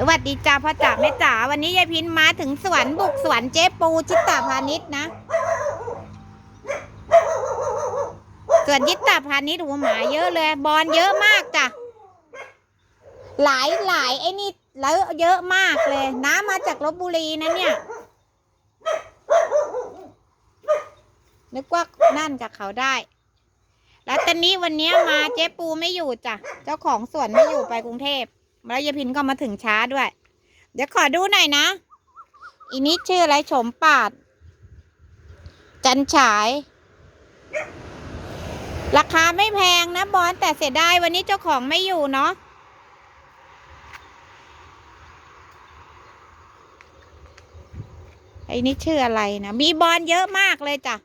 สวัสดีจ้าพ่อจ๋าแม่จ๋าวันนี้ยายพินมาถึงสวนบุกสวนเจ๊ปูจิตตาพาณิชย์นะสวนยิตตาพาณิชย์หัวหมาเยอะเลย บอลเยอะมากจ้ะหลายหลายไอ้นี่แล้วเยอะมากเลย น้ำมาจากลบบุรีนะเนี่ย นึกว่านั่นกับเขาได้แล้วตอนนี้วันนี้มาเจ๊ปูไม่อยู่จ้ะเจ้าของสวนไม่อยู่ไปกรุงเทพ แล้วยายพินก็มาถึงช้าด้วย เดี๋ยวขอดูหน่อยนะ อีนี้ชื่ออะไรโฉมปาด จันฉาย ราคาไม่แพงนะบอลแต่เสียดายวันนี้เจ้าของไม่อยู่เนาะไอ้นี่ชื่ออะไรนะ มีบอลเยอะมากเลยจ้ะ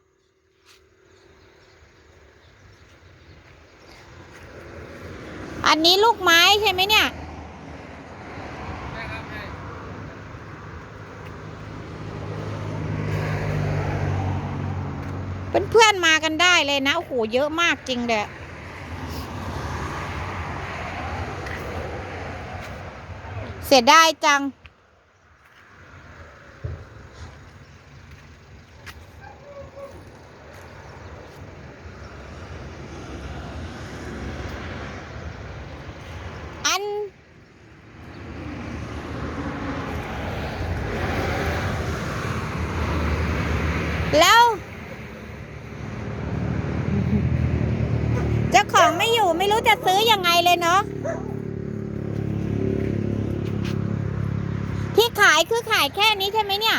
อันนี้ลูกไม้ใช่ไหมเนี่ย ใช่ครับใช่ เพื่อนๆมากันได้เลยนะ โอ้โห เยอะมากจริงเลยเสียดายจัง อัน แล้ว เจ้าของไม่อยู่ไม่รู้ จะซื้อยังไงเลยเนาะที่ขายคือขายแค่นี้ใช่ไหมเนี่ย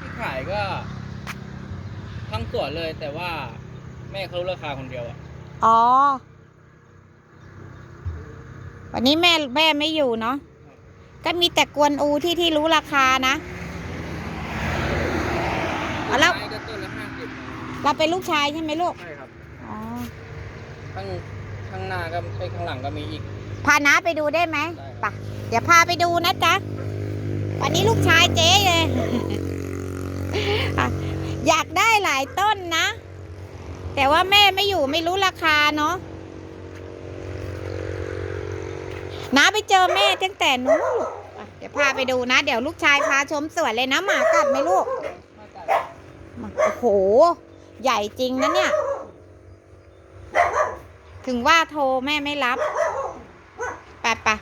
ที่ขายก็ทั้งสวนเลยแต่ว่าแม่เขารู้ราคาคนเดียวอะอ๋อ วันนี้แม่แม่ไม่อยู่เนาะก็มีแต่กวนอูที่ที่รู้ราคานะอ๋อแล้วไม้ก็ต้นละห้าสิบเราเป็นลูกชายใช่ไหมลูก ใช่ครับ อ๋อข้าง ข้างหน้าก็ไปข้างหลังก็มีอีก พาน้าไปดูได้ไหมได้ ไปะเดี๋ยวพาไปดูนะจ๊ะ วันนี้ลูกชายเจ๊เลย อะอยากได้หลายต้นนะ แต่ว่าแม่ไม่อยู่ไม่รู้ราคาเนาะน้าไปเจอแม่ตั้งแต่นู้นลูกอะเดี๋ยวพาไปดูนะ เดี๋ยวลูกชายพาชมสวนเลยนะหมากัดไหมลูก มาโอ้โห ใหญ่จริงนะเนี่ย ถึงว่าโทรแม่ไม่รับไปปะ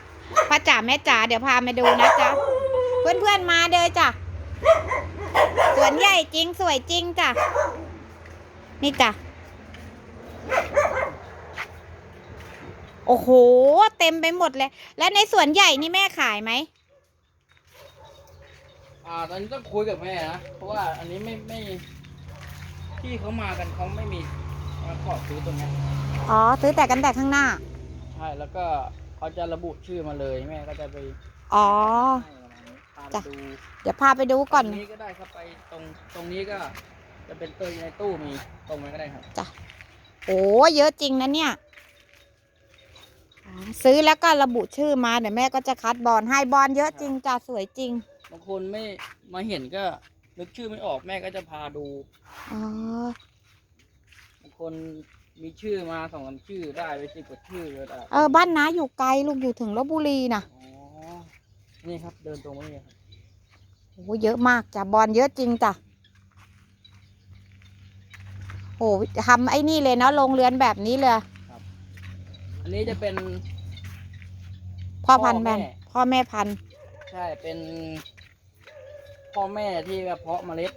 พ่อจ๋าแม่จ๋าเดี๋ยวพามาดูนะจ๊ะ เพื่อนๆมาเด้อจ้ะสวนใหญ่จริงสวยจริงจ้ะ นี่จ้ะ โอ้โห เต็มไปหมดเลย แล้วในสวนใหญ่นี่แม่ขายไหมอ่าตอนนี้ต้องคุยกับแม่นะ เพราะว่าอันนี้ไม่ไม่ที่เขามากันเขาไม่มี มาขอซื้อตรงเนี้ยอ๋อ ซื้อแต่กันแต่ข้างหน้า ใช่แล้วก็เขาจะระบุชื่อมาเลยแม่ก็จะไปอ๋อ ให้ประมาณนี้พาไปจ้ะดูเดี๋ยวพาไปดูก่อน ตรงนี้ก็ได้ครับไปตรงตรงนี้ก็ จะเป็นตัวในตู้มีตรงนั้นก็ได้ครับ โอ้เยอะจริงนะเนี่ยอ๋อซื้อแล้วก็ระบุชื่อมาเดี๋ยวแม่ก็จะคัดบอลให้บอลเยอะจริงจ้ะสวยจริงบางคนไม่มาเห็นก็นึกชื่อไม่ออกแม่ก็จะพาดู อ๋อบาง คนมีชื่อมาสองสามชื่อได้ไปสิบกว่าชื่อเลยอะเออบ้านน้าอยู่ไกลลูกอยู่ถึงลบบุรีนะอ๋อนี่ครับเดินตรงมานี่ครับโอ้เยอะมากจ้ะบอลเยอะจริงจ้ะโอ้ทำไอ้นี่เลยเนาะโรงเรือนแบบนี้เลย อันนี้จะเป็น พ่อพันธุ์พ่แม่อแม่ พ่อแม่พันธุ์ใช่เป็น พ่อแม่ที่แบบเพาะเมล็ด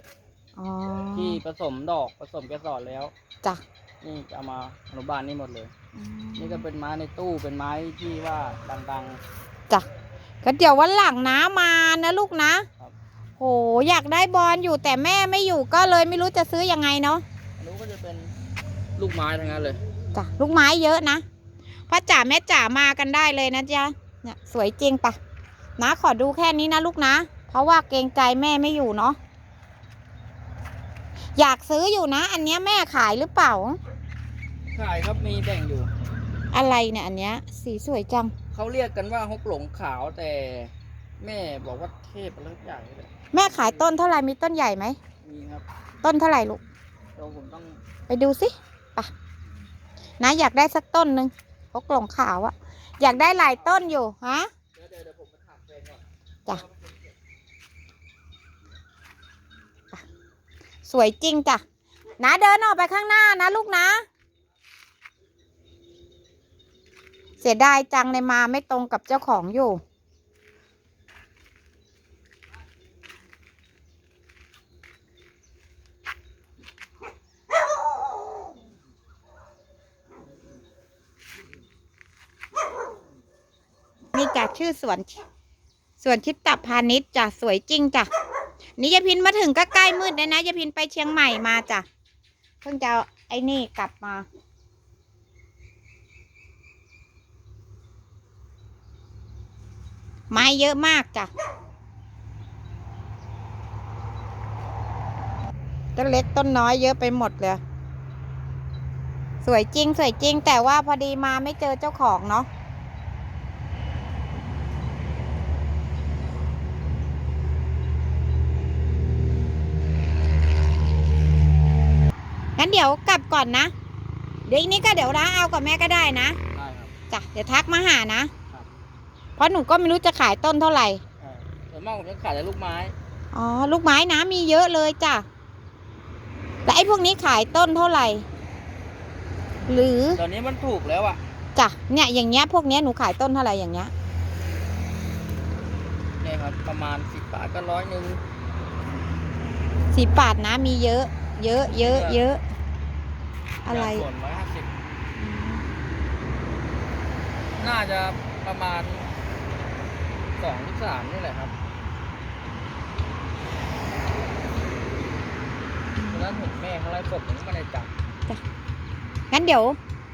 อ๋อที่ผสมดอกผสมเกสรแล้ว จ้ะนี่จะเอามาอนุบาลนี่หมดเลย อืมนี่ก็เป็นไม้ในตู้เป็นไม้ที่ว่าดัง จ้ะก็เดี๋ยววันหลังน้ามานะลูกนะครับ โหอยากได้บอลอยู่แต่แม่ไม่อยู่ก็เลยไม่รู้จะซื้อยังไงเนาะ ๆอันนู้นก็จะเป็นลูกไม้ทั้งนั้นเลย จ้ะลูกไม้เยอะนะพ่อจ๋าแม่จ๋ามากันได้เลยนะจ๊ะเนี่ยสวยจริงปะนะขอดูแค่นี้นะลูกนะ เพราะว่าเกรงใจแม่ไม่อยู่เนาะ อยากซื้ออยู่นะ อันเนี้ยแม่ขายหรือเปล่า ขายครับมีแบ่งอยู่ อะไรเนี่ยอันเนี้ย สีสวยจัง เขาเรียกกันว่าฮกหลงขาวแต่ แม่บอกว่าเทพอะไรสักอย่างนี่แหละแม่ขายต้นเท่าไหร่มีต้นใหญ่ไหม มีครับต้นเท่าไหร่ลูก เดี๋ยวผมต้องไปดูสิปะนะอยากได้สักต้นหนึ่งพกกล่องขาวอะอยากได้หลายต้นอยู่ฮะ เดี๋ยวเดี๋ยวเดี๋ยวผมไปถามจ้ะไป สวยจริงจ้ะนะเดินออกไปข้างหน้านะลูกนะ เสียดายจังเลยมาไม่ตรงกับเจ้าของอยู่ นี่จ้ะชื่อสวนสวนชิดตับพาณิชย์จ้ะสวยจริงจ้ะ นี่ยายพินมาถึงก็ใกล้มืดเลยนะยายพินไปเชียงใหม่มาจ้ะเพิ่งจะเอาไอ้นี่กลับมาไม้เยอะมากจ้ะต้นเล็กต้นน้อยเยอะไปหมดเลย สวยจริง สวยจริง แต่ว่าพอดีมาไม่เจอเจ้าของเนาะ งั้นเดี๋ยวกลับก่อนนะ เดี๋ยวอีกนี้ก็เดี๋ยวร้าเอากับแม่ก็ได้นะได้ครับ จ้ะเดี๋ยวทักมาหานะครับเพราะหนูก็ไม่รู้จะขายต้นเท่าไหร่เออส่วนมากผมจะขายแต่ลูกไม้ อ๋อ ลูกไม้นะมีเยอะเลยจ้ะแต่ไอ้พวกนี้ขายต้นเท่าไหร่ หรือ ตอนนี้มันถูกแล้วอะจ้ะ เนี่ยอย่างเงี้ยพวกเนี้ยหนูขายต้นเท่าไหร่อย่างเงี้ย เนี่ยครับประมาณสิบบาทก็ร้อยหนึ่งสีปาดนะมีเยอะ เยอะเยอะเยอะอะไรส่วนร้อยห้าสิบน่าจะประมาณสองถึงสามนี่แหละครับตอนนั้นเห็นแม่เขาไล่สดผมก็ไม่ได้จับงั้นเดี๋ยว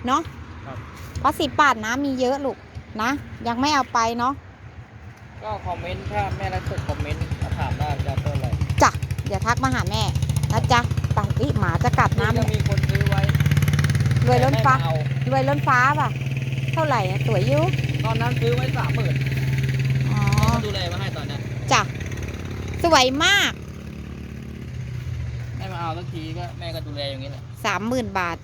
เนาะครับเพราะสีปาดนะมีเยอะลูกนะ ยังไม่เอาไปเนาะก็คอมเมนต์ถ้าแม่ไล่สดคอมเมนต์มาถามได้จะเอาต้นอะไรจ้ะเดี๋ยวทักมาหาแม่นะจ๊ะ ไปอีหมาจะกัดนี่น้ำก็มีคนซื้อไว้รวยล้นฟ้าแต่แม่ไม่เอารวยล้นฟ้าป่ะ เท่าไหร่อะสวยอยุตอนนั้นซื้อไว้สามหมื่นอ๋อเขาดูแลมาให้ตอนเนี้ยจ้ะสวยมากแม่มาเอาสักทีก็แม่ก็ดูแลอย่างนี้แหละสามหมื่นบาท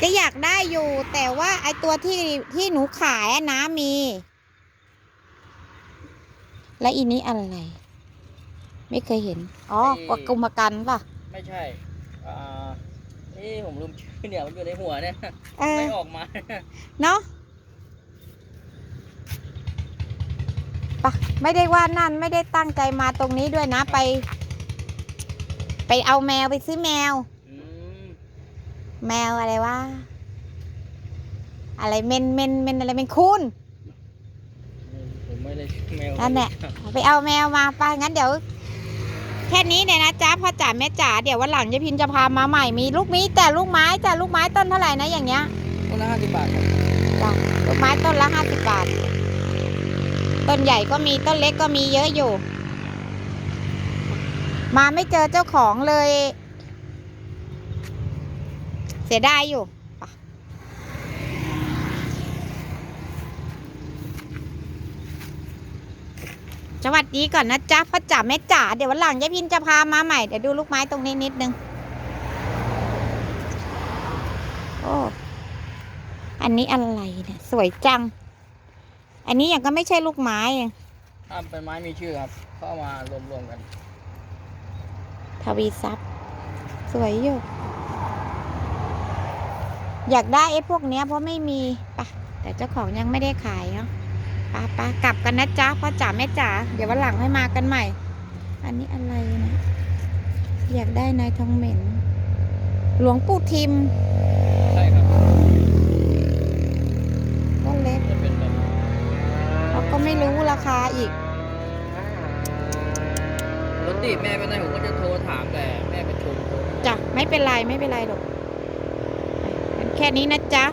ก็อยากได้อยู่ แต่ว่าไอตัวที่ที่หนูขายอะนะมี และอีนี้อะไร ไม่เคยเห็น อ๋อกวกุมกันป่ะ ไม่ใช่อ่านี่ผมลืมชื่อเนี่ยมันอยู่ในหัวเนี่ยเออ ไม่ออกมา เนาะปะไม่ได้ว่านั่นไม่ได้ตั้งใจมาตรงนี้ด้วยนะไป ไปเอาแมวไปซื้อแมว อืมแมวอะไรวะอะไรเมนเมนเมนอะไรเมนคุณผมไม่ได้ชื่อแมวนั่นแหละ ไปเอาแมวมาไปงั้นเดี๋ยว แค่นี้เนี่ยนะจ๊ะพ่อจ๋าแม่จ๋าเดี๋ยววันหลังยายพินจะพามาใหม่มีลูกมีแต่ลูกไม้จ้ะลูกไม้ต้นเท่าไหร่นะอย่างเงี้ยคนละห้าสิบบาทครับจ้ะลูกไม้ต้นละห้าสิบบาท ต้นใหญ่ก็มีต้นเล็กก็มีเยอะอยู่ มาไม่เจอเจ้าของเลย เสียดายอยู่ สวัสดีก่อนนะจ๊ะพ่อจ๋าแม่จ๋าเดี๋ยววันหลังยายพินจะพามาใหม่เดี๋ยวดูลูกไม้ตรงนี้นิดนึงโอ้อันนี้อะไรเนี่ยสวยจัง อันนี้อย่างก็ไม่ใช่ลูกไม้อะถ้าเป็นไม้มีชื่อครับเขาเอามารวมๆกัน ทวีซับสวยอยู่ อยากได้ไอ้พวกเนี้ยเพราะไม่มีปะแต่เจ้าของยังไม่ได้ขายเนาะ ปะปะกลับกันนะจ๊ะพ่อจ๋าแม่จ๋าเดี๋ยววันหลังให้มากันใหม่ อันนี้อะไรนะอยากได้นายทองเหม็น หลวงปู่ทิมใช่ครับก็เล็กจะเป็นแบบเขาก็ไม่รู้ราคาอีกรถติดแม่ไปไหนผมก็จะโทรถามแต่แม่ไปชมจ้ะไม่เป็นไรไม่เป็นไรหรอกงั้นแค่นี้นะจ๊ะ